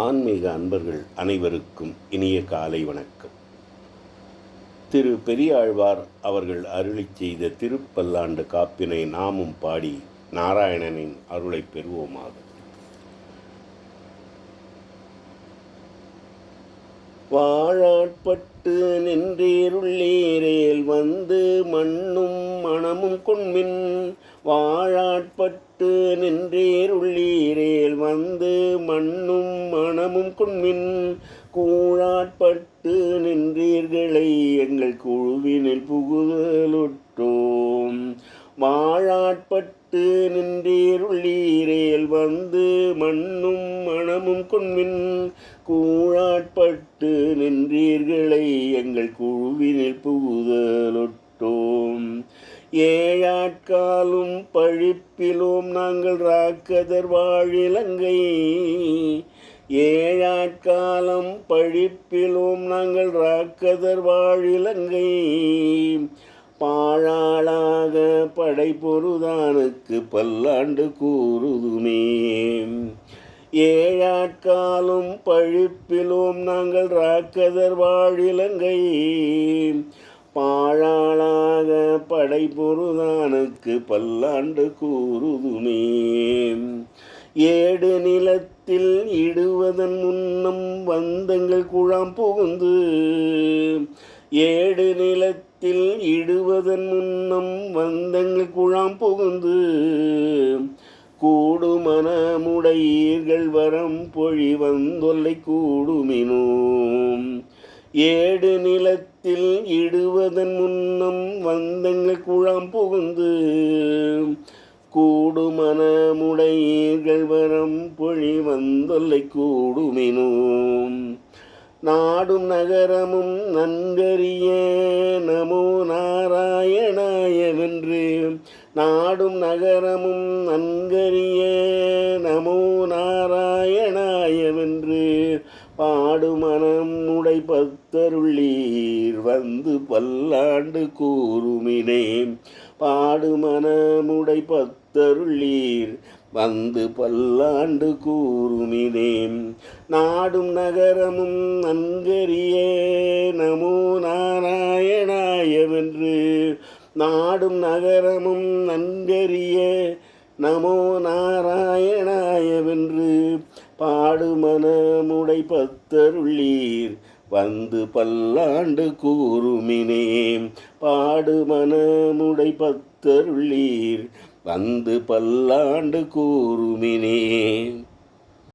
ஆன்மீக அன்பர்கள் அனைவருக்கும் இனிய காலை வணக்கம். திரு பெரியாழ்வார் அவர்கள் அருளி செய்த திருப்பல்லாண்டு காப்பினை நாமும் பாடி நாராயணனின் அருளை பெறுவோமாக. வாழாட்பட்டு நின்றீருள்ளீரேல் வந்து மண்ணும் மணமும் கொண்மின். வாழாட்பட்டு நின்றீருள்ளீரேல் வந்து மண் மனமும் குன்மின் கூழாட்பட்டு நின்றீர்களை எங்கள் குழுவினில் புகுதலுற்றோம். வாழாட்பட்டு நின்றீருள்ளீரேல் வந்து மண்ணும் மனமும் கொண்மின் கூழாட்பட்டு நின்றீர்களை எங்கள் குழுவினில் புகுதலொட்டோம் ஏழாட்காலும் பழிப்பிலோம் நாங்கள் ராக்கதர் வாழிலங்கை ஏழாட்காலம் பழிப்பிலோம் நாங்கள் ராக்கதர் வாழிலங்கை பாழாளாக படைப்பொருதானுக்கு பல்லாண்டு கூறுதுமே. ஏழாட்காலும் பழிப்பிலும் நாங்கள் ராக்கதர் வாழிலங்கை பாழாளாக படைப்பொருதானுக்கு பல்லாண்டு கூறுதுமே. ஏடு நிலத்தில் இடுவதன் முன்னம் வந்தங்கள் குழாம் புகுந்து ஏடு நிலத்தில் இடுவதன் முன்னம் வந்தங்கள் குழாம் புகுந்து கூடுமனமுடையீர்கள் வரம் பொழி வந்தொல்லை கூடுமினோம். ஏடு நிலத்தில் இடுவதன் முன்னம் வந்தங்கள் குழாம் புகுந்து கூடுமனமுடையீர்கள் வரம் பொழி வந்தொல்லை கூடுமினோம். நாடும் நகரமும் நன்கறிய நமோ நாராயணாயவென்று. நாடும் நகரமும் நன்கறிய நமோ நாராயணாயவென்று. பாடுமனம் உடை பத்தருள்ளீர் வந்து பல்லாண்டு கூறுமினே பாடுமனமுடை பத்தருள்ளீர் வந்து பல்லாண்டு கூறுமினே நாடும் நகரமும் நன்கரியே நமோ நாராயணாயவென்று. நாடும் நகரமும் நன்கறிய. நமோ நாராயணாயவென்று. பாடுமனமுடை பத்தருள்ளீர் வந்து பல்லாண்டு கூறுமினே பாடுமனமுடை பத்தருள்ளீர் வந்து பல்லாண்டு கூறுமினே